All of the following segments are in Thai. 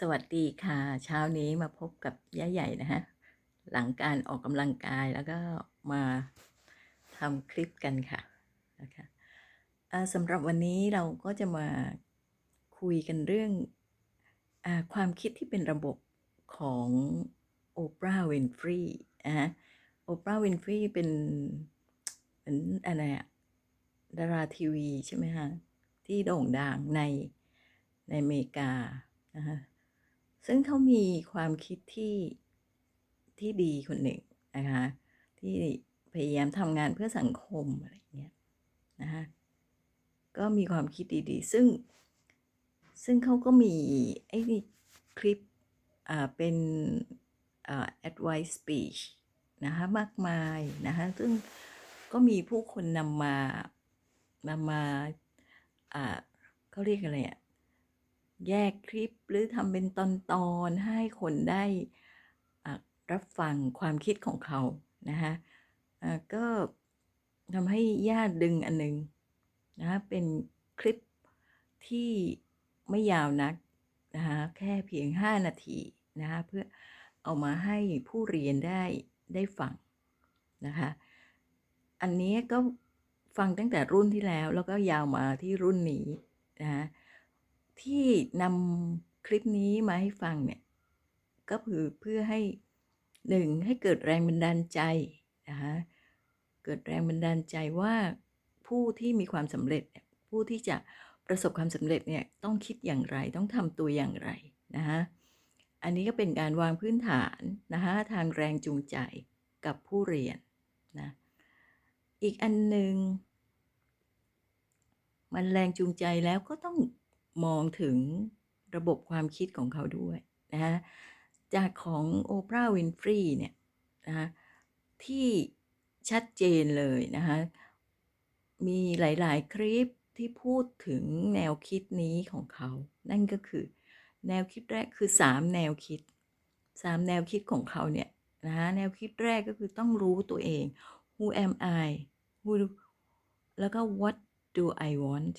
สวัสดีค่ะ เช้านี้มาพบกับย่าใหญ่นะฮะ หลังการออกกำลังกายแล้วก็มาทำคลิปกันค่ะนะคะสำหรับวันนี้เราก็จะมาคุยกันเรื่องอความคิดที่เป็นระบบของโอปราห์วินฟรีนะฮะโอปราห์วินฟรีเป็นเหมือนอะไรอะดาราทีวีใช่ไหมคะที่โด่งดังในในอเมริกานะคะ ซึ่งเขามีความคิดที่ที่ดีคนหนึ่งนะคะที่พยายามทำงานเพื่อสังคมอะไรเงี้ยนะคะก็มีความคิดดีๆ ซึ่งซึ่งเขาก็มีไอ้นี่คลิปอ่าเป็นอ่า advice speech นะคะมากมายนะคะซึ่งก็มีผู้คนนำมานำมาอ่าเขาเรียกอะไรอะ แยกคลิปหรือทำเป็นตอนๆให้คนได้รับฟังความคิดของเขานะคะก็ทำให้ญาติดึงอันหนึงนะคะเป็นคลิปที่ไม่ยาวนักนะคะแค่เพียง 5 นาทีนะคะเพื่อเอามาให้ผู้เรียนได้ได้ฟังนะคะอันนี้ก็ฟังตั้งแต่รุ่นที่แล้วแล้วก็ยาวมาที่รุ่นนี้นะคะ ที่นำคลิปนี้มาให้ฟังเนี่ย ก็คือเพื่อให้หนึ่งให้เกิดแรงบันดาลใจนะคะเกิดแรงบันดาลใจว่าผู้ที่มีความสำเร็จผู้ที่จะประสบความสำเร็จเนี่ยต้องคิดอย่างไรต้องทำตัวอย่างไรนะคะอันนี้ก็เป็นการวางพื้นฐานนะคะทางแรงจูงใจกับผู้เรียนนะอีกอันหนึ่งมันแรงจูงใจแล้วก็ต้อง มองถึงระบบความคิดของเขาด้วยนะคะจากของโอปราห์วินฟรีเนี่ยนะะที่ชัดเจนเลยนะคะมีหลาย ๆ คลิปที่พูดถึงแนวคิดนี้ของเขา นั่นก็คือ แนวคิดแรกคือ 3 แนวคิด 3 แนวคิดของเขาเนี่ยนะคะแนวคิดแรกก็คือต้องรู้ตัวเอง who am I who แล้วก็ what do I want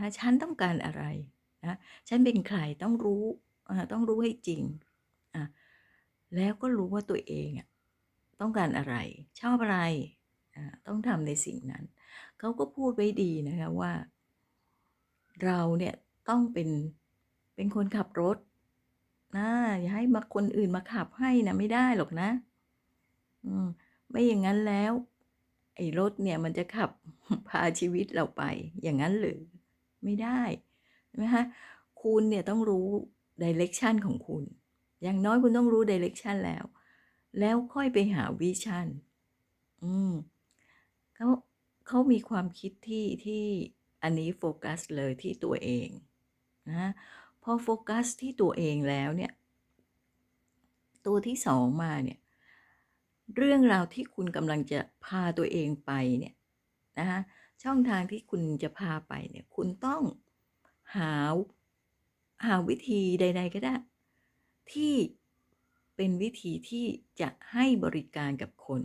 นะฉันต้องการอะไรนะฉันเป็นใครต้องรู้ต้องรู้ให้จริงอะแล้วก็รู้ว่าตัวเองอะต้องการอะไร ชอบอะไรอ่าต้องทำในสิ่งนั้น เขาก็พูดไว้ดีนะคะว่า เราเนี่ยต้องเป็นเป็นคนขับรถนะอย่าให้มาคนอื่นมาขับให้นะไม่ได้หรอกนะ อืมไม่อย่างนั้นแล้ว ไอ้รถเนี่ยมันจะขับพาชีวิตเราไปอย่างนั้นหรือ ไม่ได้ใช่ไหมคะคุณเนี่ยต้องรู้ดิเรกชันของคุณ อย่างน้อยคุณต้องรู้ดิเรกชันแล้ว แล้วค่อยไปหาวิชั่นอืมเขาเขามีความคิดที่ที่อันนี้โฟกัสเลยที่ตัวเองนะพอโฟกัสที่ตัวเองแล้วเนี่ย ตัวที่สองมาเนี่ย เรื่องราวที่คุณกำลังจะพาตัวเองไปเนี่ยนะคะ ช่องทางที่คุณจะพาไปเนี่ยคุณต้องหาหาวิธีใด ๆ ก็ได้ ที่เป็นวิธีที่จะให้บริการกับคน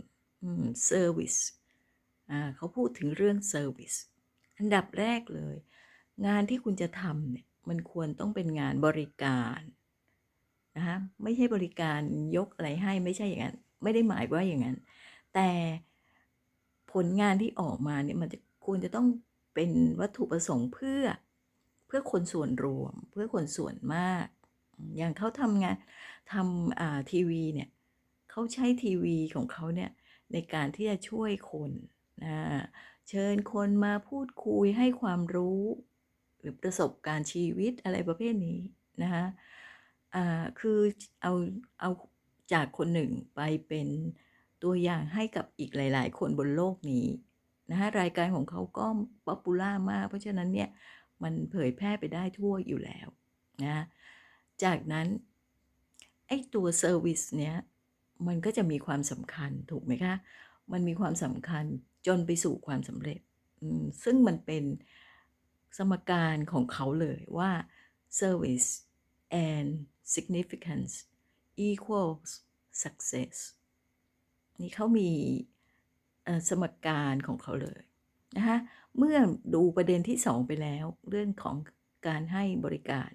เซอร์วิสอ่าเขาพูดถึงเรื่องเซอร์วิสอันดับแรกเลย งานที่คุณจะทำเนี่ยมันควรต้องเป็นงานบริการนะคะไม่ใช่บริการยกอะไรให้ไม่ใช่อย่างนั้น ไม่ได้หมายว่าอย่างนั้น แต่ผลงานที่ออกมาเนี่ยมันจะ ควรจะต้องเป็นวัตถุประสงค์เพื่อเพื่อคนส่วนรวม เพื่อคนส่วนมาก อย่างเขาทำงานทำทีวีเนี่ยเขาใช้ทีวีของเขาเนี่ยในการที่จะช่วยคนนะเชิญคนมาพูดคุยให้ความรู้ หรือประสบการณ์ชีวิตอะไรประเภทนี้นะคะคือเอาเอาจากคนหนึ่งไปเป็นตัวอย่างให้กับอีกหลาย ๆ คนบนโลกนี้ นะคะรายการของเขาก็ป๊อปปูล่ามาก เพราะฉะนั้นเนี่ยมันเผยแพร่ไปได้ทั่วอยู่แล้วนะจากนั้นไอ้ตัวเซอร์วิสเนี้ยมันก็จะมีความสำคัญถูกไหมคะ มันมีความสำคัญจนไปสู่ความสำเร็จ ซึ่งมันเป็นสมการของเขาเลยว่า service and significance equals success นี่เขามี สมการของเขาเลยนะคะเมื่อดูประเด็นที่สองไปแล้ว เรื่องของการให้บริการ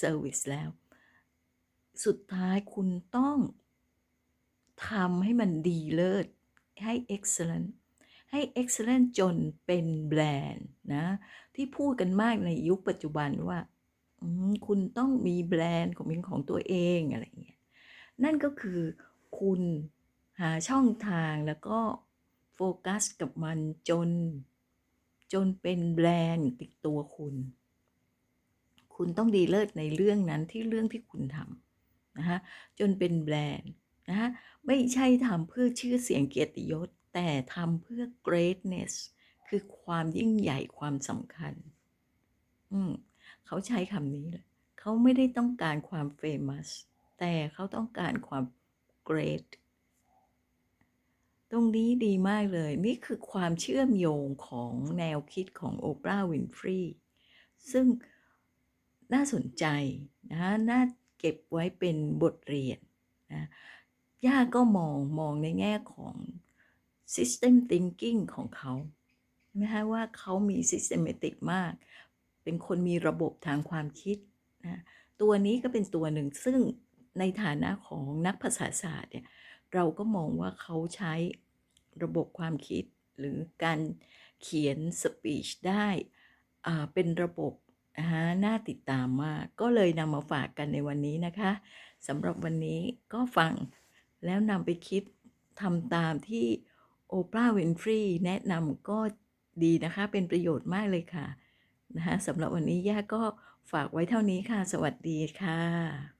service แล้ว สุดท้ายคุณต้องทำให้มันดีเลิศ ให้ excellent ให้ excellent จนเป็นแบรนด์นะ ที่พูดกันมากในยุคปัจจุบันว่า คุณต้องมีแบรนด์ของเป็นของตัวเองอะไรอย่างเงี้ยนั่นก็คือคุณหาช่องทางแล้วก็ โฟกัสกับมันจน จนเป็นแบรนด์ติดตัวคุณ คุณต้องดีเลิศในเรื่องนั้นที่เรื่องที่คุณทำนะคะจนเป็นแบรนด์นะคะไม่ใช่ทำเพื่อชื่อเสียงเกียรติยศ แต่ทำเพื่อ greatness คือความยิ่งใหญ่ความสำคัญ อืมเขาใช้คำนี้เลยเขาไม่ได้ต้องการความ famous แต่เขาต้องการความ great ตรงนี้ดีมากเลย นี่คือความเชื่อมโยงของแนวคิดของโอปราห์วินฟรีซึ่งน่าสนใจนะน่าเก็บไว้เป็นบทเรียนนะย่าก็มองมองในแง่ของ system thinking ของเขาใช่ไหมคะว่าเขามี systematic มาก เป็นคนมีระบบทางความคิดนะตัวนี้ก็เป็นตัวหนึ่งซึ่งในฐานะของนักภาษาศาสตร์เนี่ยเราก็มองว่าเขาใช้ ระบบความคิดหรือการเขียนสปีชได้เป็นระบบนะคะน่าติดตามมาก ก็เลยนำมาฝากกันในวันนี้นะคะสำหรับวันนี้ก็ฟังแล้วนำไปคิดทำตามที่โอปราห์วินฟรีแนะนำก็ดีนะคะ เป็นประโยชน์มากเลยค่ะนะคะสำหรับวันนี้ย่าก็ฝากไว้เท่านี้ค่ะ สวัสดีค่ะ